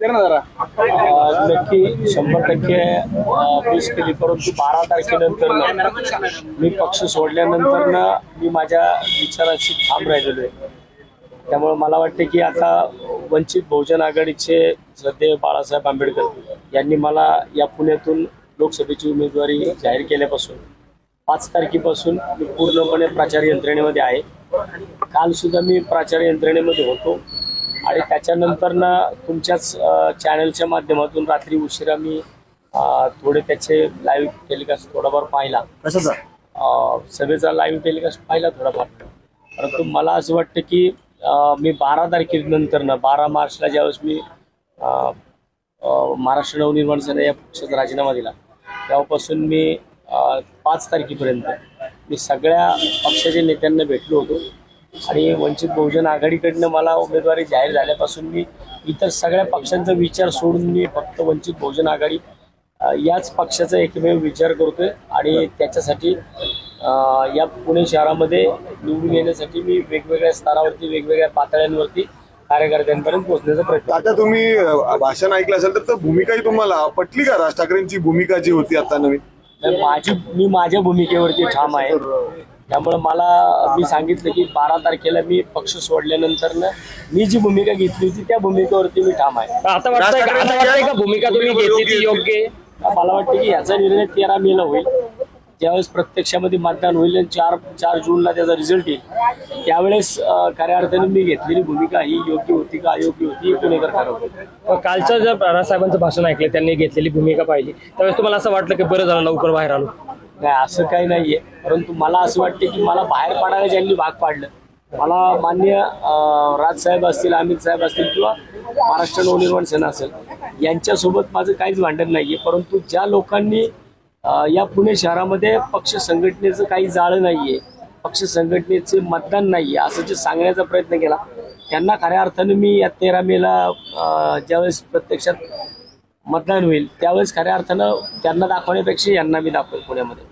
जरा. नक्की शंभर टक्के अ, केली. परंतु बारा तारखेनंतर मी पक्ष सोडल्यानंतर ना मी माझ्या विचाराशी थांब राहिलेलो आहे. त्यामुळे मला वाटते की आता वंचित बहुजन आघाडीचे श्रद्धेय बाळासाहेब आंबेडकर यांनी मला या पुण्यातून लोकसभेची उमेदवारी जाहीर केल्यापासून पाच तारखेपासून मी पूर्णपणे प्रचार यंत्रणेमध्ये आहे. काल सुद्धा मी प्रचार यंत्रणेमध्ये होतो. आणि त्याच्यानंतर ना तुमच्याच चॅनलच्या माध्यमातून रात्री उशिरा मी थोडे त्याचे लाईव्ह टेलिकास्ट थोडाफार पाहिला. सभेचा लाईव्ह टेलिकास्ट पाहिला थोडाफार. परंतु मला असं वाटतं की मी बारा तारखेनंतर ना बारा मार्चला ज्यावेळेस मी महाराष्ट्र नवनिर्माण सेना या पक्षाचा राजीनामा दिला तेव्हापासून मी पाच तारखेपर्यंत मी सगळ्या पक्षाच्या नेत्यांना भेटलो होतो. आणि वंचित बहुजन आघाडीकडनं मला उमेदवारी जाहीर झाल्यापासून मी इतर सगळ्या पक्षांचा विचार सोडून मी फक्त वंचित बहुजन आघाडी याच पक्षाचा एकमेव विचार करतोय आणि त्याच्यासाठी या पुणे शहरामध्ये निवडून येण्यासाठी मी वेगवेगळ्या स्तरावरती वेगवेगळ्या पातळ्यांवरती कार्यकर्त्यांपर्यंत पोहोचण्याचा प्रयत्न आता तुम्ही भाषण ऐकलं असेल तर- भूमिकाही तुम्हाला पटली का? राज ठाकरेंची भूमिका जी होती आता नवीन माझी मी माझ्या भूमिकेवरती ठाम आहे. त्यामुळे मला मी सांगितलं की बारा तारखेला मी पक्ष सोडल्यानंतर ना मी जी भूमिका घेतली होती त्या भूमिकेवरती मी ठाम आहे. आता वाटतंय का? आता वाटतंय का भूमिका तुम्ही घेतली ती योग्य? आहे? मला वाटतं की याचा निर्णय तेरा मेला होईल. ज्यावेळेस प्रत्यक्षामध्ये मतदान होईल आणि चार चार जूनला त्याचा रिझल्ट येईल. त्यावेळेस अं, खऱ्या अर्थाने मी घेतलेली भूमिका ही योग्य होती का अयोग्य होती हे पुणेकर ठरवतील कालचं जर राजसाहेबांचं भाषण ऐकलं त्यांनी घेतलेली भूमिका पाहिली त्यावेळेस तुम्हाला असं वाटलं की बरं झालं लवकर बाहेर आलो? नाही असं काही नाहीये. परंतु मला असं वाटतं की मला बाहेर पाडायला ज्यांनी भाग पाडलं मला मान्य राजसाहेब असतील अमित साहेब असतील किंवा महाराष्ट्र नवनिर्माण सेना असेल यांच्यासोबत माझं काहीच भांडण नाहीये. परंतु ज्या लोकांनी या पुणे शहरामध्ये पक्ष संघटनेचं काही जाळं नाहीये पक्ष संघटनेचे मतदान नाहीये असं जे सांगण्याचा प्रयत्न केला त्यांना खऱ्या अर्थानं मी या तेरा मेला ज्यावेळेस प्रत्यक्षात मतदान होईल. त्यावेळेस खऱ्या अर्थानं त्यांना दाखवण्यापेक्षा यांना मी दाखवेल पुण्यामध्ये.